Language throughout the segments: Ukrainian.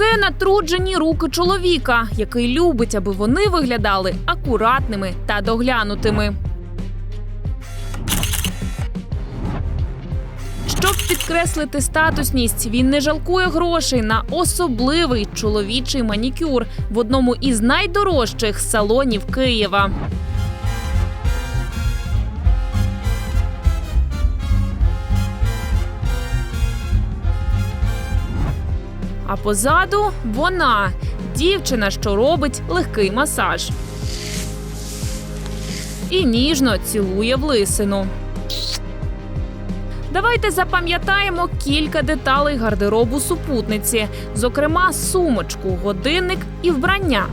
Це натруджені руки чоловіка, який любить, аби вони виглядали акуратними та доглянутими. Щоб підкреслити статусність, він не жалкує грошей на особливий чоловічий манікюр в одному із найдорожчих салонів Києва. Позаду вона дівчина, що робить легкий масаж. І ніжно цілує в лисину. Давайте запам'ятаємо кілька деталей гардеробу супутниці, зокрема сумочку, годинник і вбрання.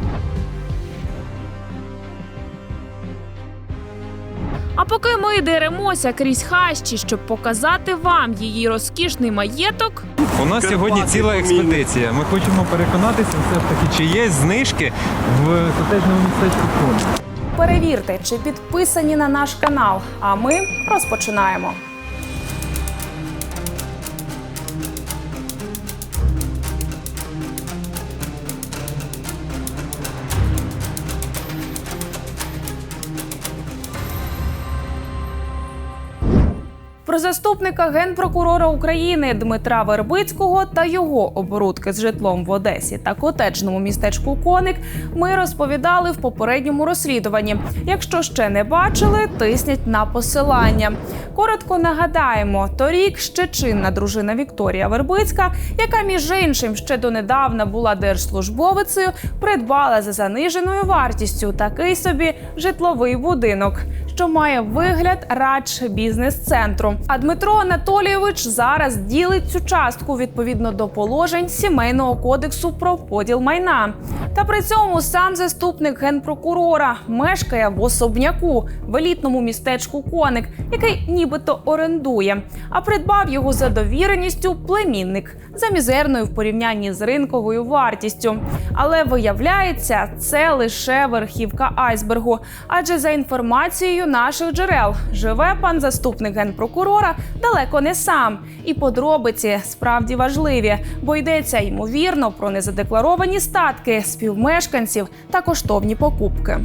А поки ми деремося крізь хащі, щоб показати вам її розкішний маєток, У нас Карпати, сьогодні ціла експедиція. Ми хочемо переконатися, все ж таки, чи є знижки в котежному містечку Кони. перевірте, чи підписані на наш канал. А ми розпочинаємо. Про заступника генпрокурора України Дмитра Вербицького та його оборудки з житлом в Одесі та котеджному містечку Коник ми розповідали в попередньому розслідуванні. Якщо ще не бачили, тисніть на посилання. Коротко нагадаємо, торік ще чинна дружина Вікторія Вербицька, яка між іншим ще донедавна була держслужбовицею, придбала за заниженою вартістю такий собі житловий будинок що має вигляд радж бізнес-центру. А Дмитро Анатолійович зараз ділить цю частку відповідно до положень сімейного кодексу про поділ майна. Та при цьому сам заступник генпрокурора мешкає в особняку в елітному містечку Коник, який нібито орендує, а придбав його за довіреністю племінник за мізерною в порівнянні з ринковою вартістю. Але виявляється, це лише верхівка айсбергу. Адже за інформацією наших джерел живе пан заступник генпрокурора далеко не сам. І подробиці справді важливі, бо йдеться ймовірно про незадекларовані статки співмешканців та коштовні покупки.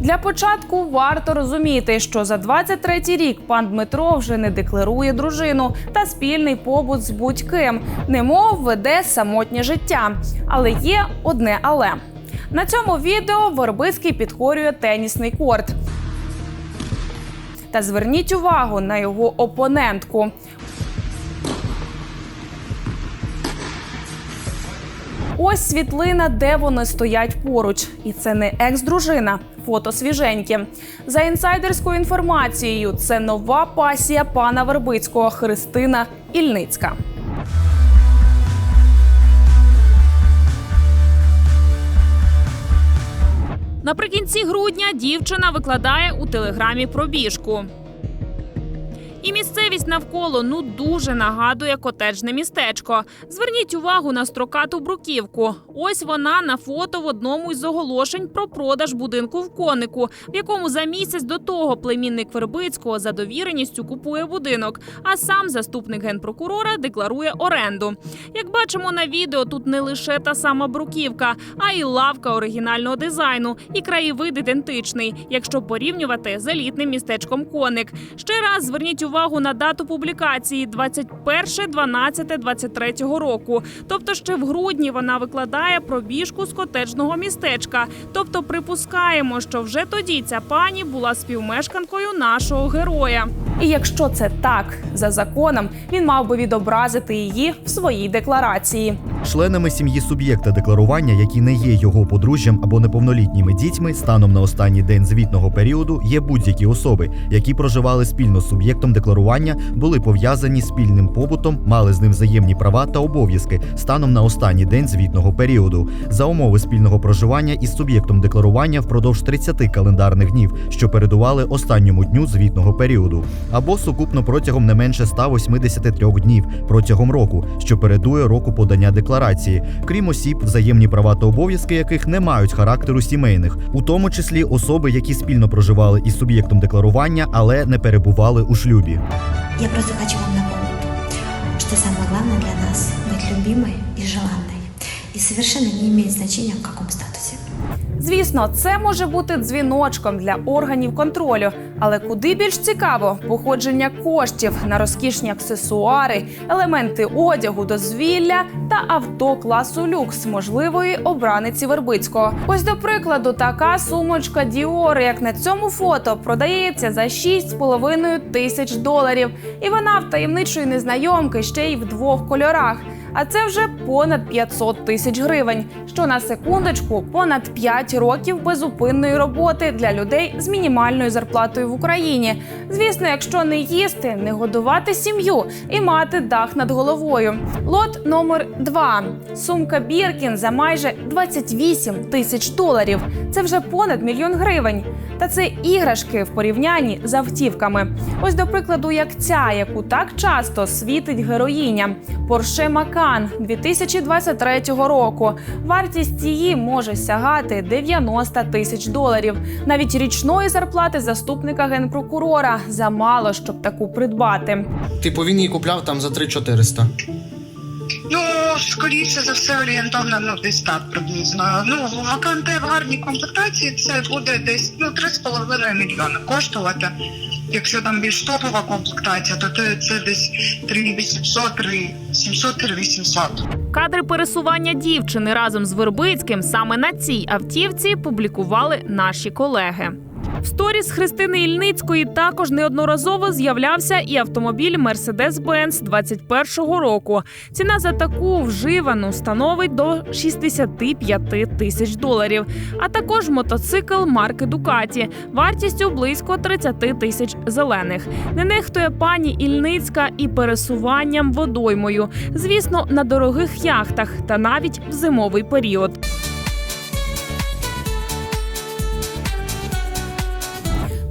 Для початку варто розуміти, що за 23-й рік пан Дмитро вже не декларує дружину та спільний побут з будь-ким, немов веде самотнє життя. Але є одне але. На цьому відео Вербицький підкорює тенісний корт. Та зверніть увагу на його опонентку. Ось світлина, де вони стоять поруч, і це не екс-дружина. Фото свіженькі. За інсайдерською інформацією, це нова пасія пана Вербицького Христина Ільницька. Наприкінці грудня дівчина викладає у телеграмі пробіжку. І місцевість навколо ну дуже нагадує котеджне містечко. Зверніть увагу на строкату бруківку. Ось вона на фото в одному із оголошень про продаж будинку в конику, в якому за місяць до того племінник Вербицького за довіреністю купує будинок, а сам заступник генпрокурора декларує оренду. Як бачимо на відео, тут не лише та сама бруківка, а й лавка оригінального дизайну, і краєвид ідентичний, якщо порівнювати з елітним містечком Коник. Ще раз зверніть увагу на дату публікації 21.12.23 року. Тобто, ще в грудні вона викладає пробіжку з котеджного містечка. Тобто, припускаємо, що вже тоді ця пані була співмешканкою нашого героя. І якщо це так, за законом він мав би відобразити її в своїй декларації. Членами сім'ї суб'єкта декларування, які не є його подружжям або неповнолітніми дітьми, станом на останній день звітного періоду є будь-які особи, які проживали спільно з суб'єктом декларування, були пов'язані спільним побутом, мали з ним взаємні права та обов'язки станом на останній день звітного періоду, за умови спільного проживання із суб'єктом декларування впродовж 30 календарних днів, що передували останньому дню звітного періоду, або сукупно протягом не менше 183 днів протягом року, що передує року подання декларації, крім осіб, взаємні права та обов'язки яких не мають характеру сімейних, у тому числі особи, які спільно проживали із суб'єктом декларування, але не перебували у шлюбі. Я просто хочу вам напомнить, что самое главное для нас – быть любимой и желанной. И совершенно не имеет значения, в каком статусе. Звісно, це може бути дзвіночком для органів контролю, але куди більш цікаво походження коштів на розкішні аксесуари, елементи одягу, дозвілля та авто класу люкс можливої обраниці Вербицького. Ось до прикладу, така сумочка Dior, як на цьому фото, продається за 6,5 тисяч доларів, і вона в таємничої незнайомки ще й в двох кольорах. А це вже понад 500 тисяч гривень, що на секундочку понад 5 років безупинної роботи для людей з мінімальною зарплатою в Україні. Звісно, якщо не їсти, не годувати сім'ю і мати дах над головою. Лот номер 2. Сумка Біркін за майже 28 тисяч доларів. Це вже понад мільйон гривень. Та це іграшки в порівнянні з автівками. Ось до прикладу, як ця, яку так часто світить героїня Porsche Macan 2023 року. Вартість її може сягати 90 тисяч доларів. Навіть річної зарплати заступника генпрокурора замало, щоб таку придбати. Типу він її купляв там за 3-400. Ну, скоріше за все, орієнтовно, ну, десь так приблизно. Ну, ваканти в гарній комплектації це буде десь ну, 3,5 мільйони коштувати. Якщо там більш топова комплектація, то це, десь 3800, 3700, 800. Кадри пересування дівчини разом з Вербицьким саме на цій автівці публікували наші колеги. В сторіс Христини Ільницької також неодноразово з'являвся і автомобіль Mercedes-Benz 21-го року. Ціна за таку вживану становить до 65 тисяч доларів, а також мотоцикл марки Дукаті вартістю близько 30 тисяч зелених. Не нехтує пані Ільницька і пересуванням водоймою. Звісно, на дорогих яхтах та навіть в зимовий період.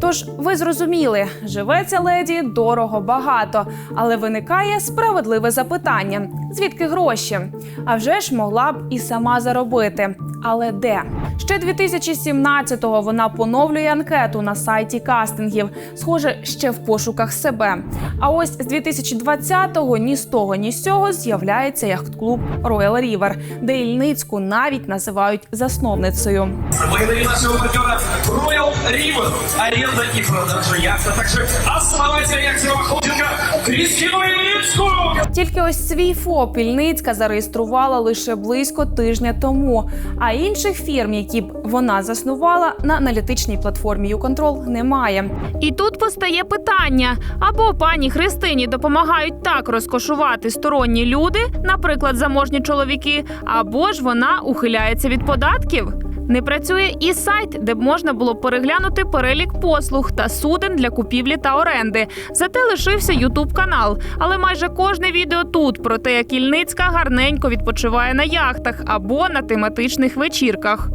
Тож ви зрозуміли, живе ця леді дорого багато, але виникає справедливе запитання: звідки гроші? А вже ж могла б і сама заробити. Але де? Ще 2017-го вона поновлює анкету на сайті кастингів. Схоже, ще в пошуках себе. А ось з 2020-го ні з того, ні з цього з'являється яхт-клуб Royal River, де Ільницьку навіть називають засновницею. Благодарю нашего партнера Royal River. Аренда и продажа яхт, а также основателя яхтенного холдинга Кристину Ильинскую. Тільки ось свій ФОП Ільницька зареєструвала лише близько тижня тому. А інших фірм, які б вона заснувала, на аналітичній платформі YouControl немає. І тут постає питання: або пані Христині допомагають так розкошувати сторонні люди, наприклад, заможні чоловіки, або ж вона ухиляється від податків. Не працює і сайт, де б можна було переглянути перелік послуг та суден для купівлі та оренди. Зате лишився Ютуб канал. Але майже кожне відео тут про те, як Ільницька гарненько відпочиває на яхтах або на тематичних вечірках.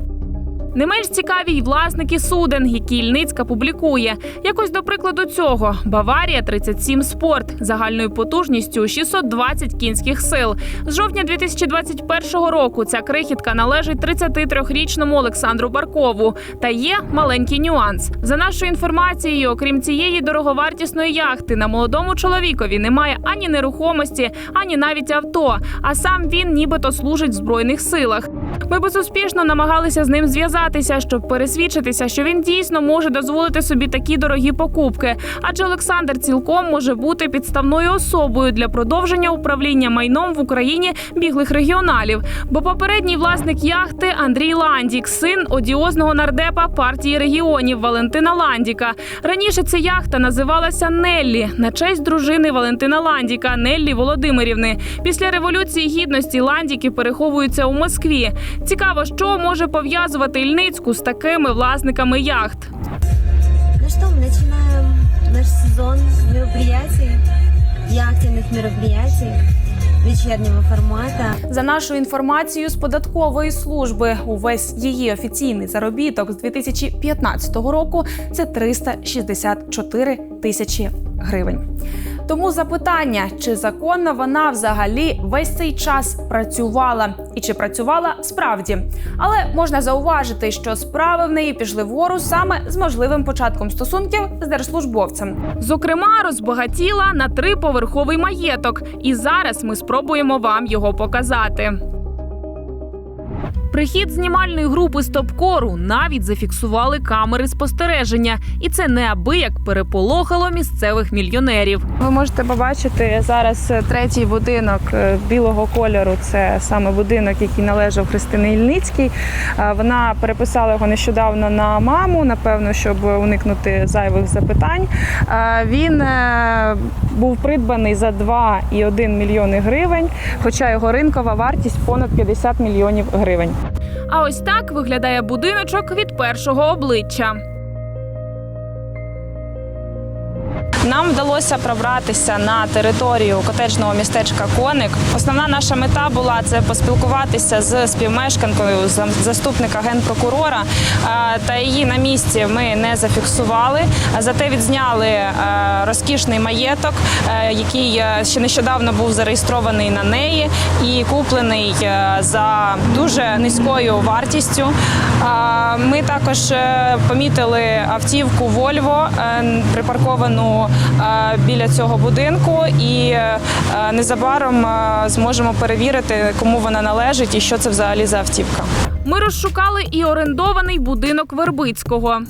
Не менш цікаві й власники суден, які Ільницька публікує. Якось до прикладу цього: Баварія 37 спорт загальною потужністю 620 кінських сил. З жовтня 2021 року ця крихітка належить 33-річному Олександру Баркову. Та є маленький нюанс. За нашою інформацією, окрім цієї дороговартісної яхти, на молодому чоловікові немає ані нерухомості, ані навіть авто. А сам він нібито служить в збройних силах. Ми безуспішно намагалися з ним зв'язатися, щоб пересвідчитися, що він дійсно може дозволити собі такі дорогі покупки. Адже Олександр цілком може бути підставною особою для продовження управління майном в Україні біглих регіоналів. Бо попередній власник яхти Андрій Ландік, син одіозного нардепа партії регіонів Валентина Ландіка. Раніше ця яхта називалася Неллі на честь дружини Валентина Ландіка Неллі Володимирівни. Після революції гідності Ландіки переховуються у Москві. Цікаво, що може пов'язувати Ільницьку з такими власниками яхт. Ну что, мы начинаем наш сезон мероприятий, яхтенных мероприятий вечернего формата. За нашою інформацією з податкової служби, увесь її офіційний заробіток з 2015 року це 364 тисячі гривень. Тому запитання, чи законно вона взагалі весь цей час працювала, і чи працювала справді. Але можна зауважити, що справи в неї пішли вгору саме з можливим початком стосунків з держслужбовцем. Зокрема, розбагатіла на триповерховий маєток, і зараз ми спробуємо вам його показати. Прихід знімальної групи стопкору навіть зафіксували камери спостереження, і це неабияк переполохало місцевих мільйонерів. Ви можете побачити зараз е, третій будинок е, білого кольору. Це саме будинок, який належав Христині Ільницькій. Е, Вона переписала його нещодавно на маму, напевно, щоб уникнути зайвих запитань. Він був придбаний за 2,1 мільйони гривень, хоча його ринкова вартість понад 50 мільйонів гривень. А ось так виглядає будиночок від першого обличчя. Нам вдалося пробратися на територію котеджного містечка Коник. Основна наша мета була це поспілкуватися з співмешканкою заступника генпрокурора. Е, Та її на місці ми не зафіксували. Зате відзняли е, розкішний маєток, е, який ще нещодавно був зареєстрований на неї і куплений за дуже низькою вартістю. Ми також помітили автівку Вольво припарковану біля цього будинку, і е, незабаром е, зможемо перевірити, кому вона належить і що це взагалі за автівка. Ми розшукали і орендований будинок Вербицького.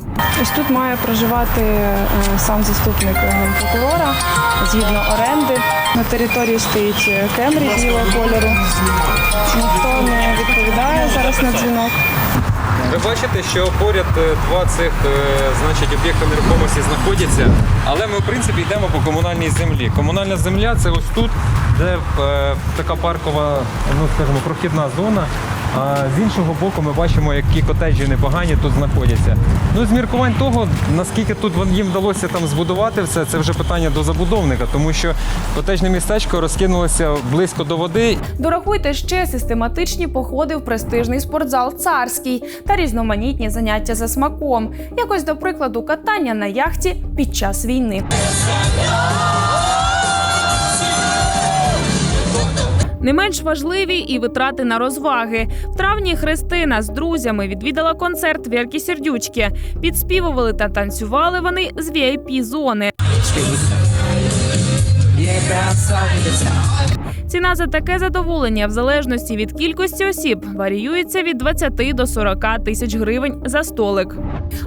Ось тут має проживати е, сам заступник генпрокурора згідно оренди. На території стоїть е, Кемрі білого кольору. Ніхто Ви бачите, що поряд е, два цих е, значить, об'єкти нерухомості знаходяться, але ми в принципі йдемо по комунальній землі. Комунальна земля це ось тут, де е, така паркова, ну скажімо, прохідна зона. А з іншого боку, ми бачимо, які котеджі непогані тут знаходяться. Ну, з міркувань того, наскільки тут їм вдалося там збудувати все, це вже питання до забудовника, тому що котеджне містечко розкинулося близько до води, Дорахуйте ще систематичні походи в престижний спортзал царський та різноманітні заняття за смаком, якось до прикладу катання на яхті під час війни. Не менш важливі і витрати на розваги. В травні Христина з друзями відвідала концерт Вірки Сердючки. Підспівували та танцювали вони з vip зони. Ціна за таке задоволення в залежності від кількості осіб варіюється від 20 до 40 тисяч гривень за столик.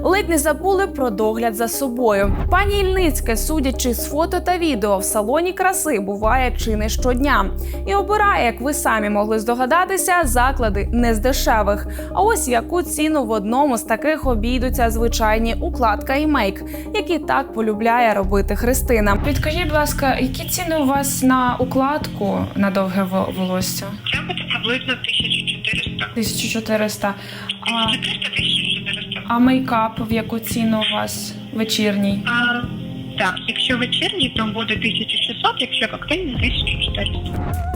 Ледь не забули про догляд за собою. Пані Ільницьке, судячи з фото та відео, в салоні краси буває чи не щодня і обирає, як ви самі могли здогадатися, заклади не з дешевих. А ось яку ціну в одному з таких обійдуться звичайні укладка і мейк, які так полюбляє робити Христина. Підкажіть, будь ласка, які ціни у вас на укладку на довге во- волосся? Це буде приблизно 1400. 1400. А, 1300-1400. а мейкап в яку ціну у вас вечірній? А, так, якщо вечірній, то буде 1600, якщо коктейльний 1400.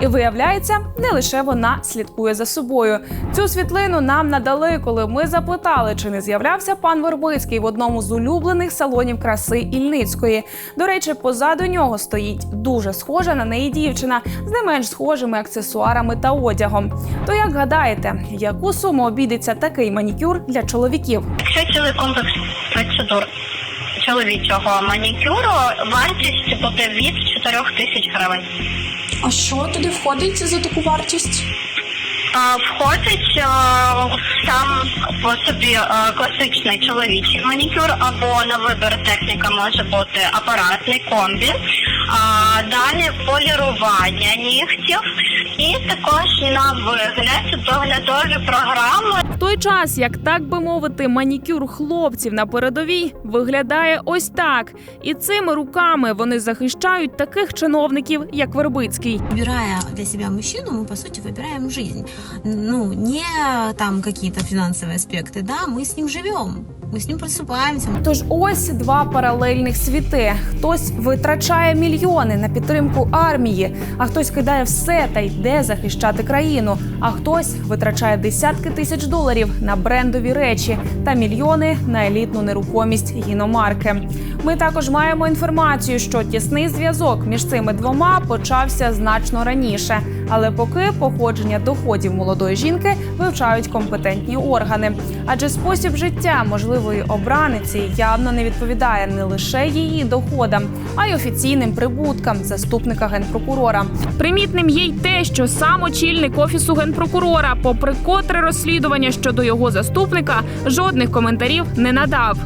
І виявляється, не лише вона слідкує за собою. Цю світлину нам надали, коли ми запитали, чи не з'являвся пан Вербицький в одному з улюблених салонів краси Ільницької. До речі, позаду нього стоїть дуже схожа на неї дівчина з не менш схожими аксесуарами та одягом. То як гадаєте, яку суму обійдеться такий манікюр для чоловіків? Якщо цілий комплекс процедур чоловічого манікюру, вартість буде від 4 тисяч гривень. А що туди входить за таку вартість? Входить сам по собі класичний чоловічий манікюр, або на вибір техніка може бути апаратний комбі, далі полірування нігтів і також на вигляд доглядові програми В той час, як так би мовити, манікюр хлопців на передовій виглядає ось так, і цими руками вони захищають таких чиновників, як Вербицький. Выбирая для себя мужчину, мы по сути выбираем жизнь. Ну, не там какие-то финансовые аспекты, да, мы с ним живем. Мы с ним просыпаемся. Тож ось два паралельних світи. Хтось витрачає мільйони на підтримку армії, а хтось кидає все та йде захищати країну. А хтось витрачає десятки тисяч доларів на брендові речі та мільйони на елітну нерухомість гіномарки. Ми також маємо інформацію, що тісний зв'язок між цими двома почався значно раніше. Але поки походження доходів молодої жінки вивчають компетентні органи. Адже спосіб життя можливої обраниці явно не відповідає не лише її доходам, а й офіційним прибуткам заступника генпрокурора. Примітним є й те, що сам очільник офісу генпрокурора, попри котре розслідування щодо його заступника, жодних коментарів не надав.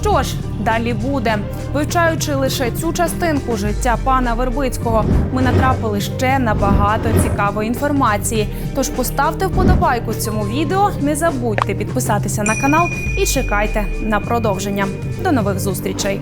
Що ж, далі буде. Вивчаючи лише цю частинку життя пана Вербицького, ми натрапили ще на багато цікавої інформації. Тож поставте вподобайку цьому відео, не забудьте підписатися на канал і чекайте на продовження. До нових зустрічей!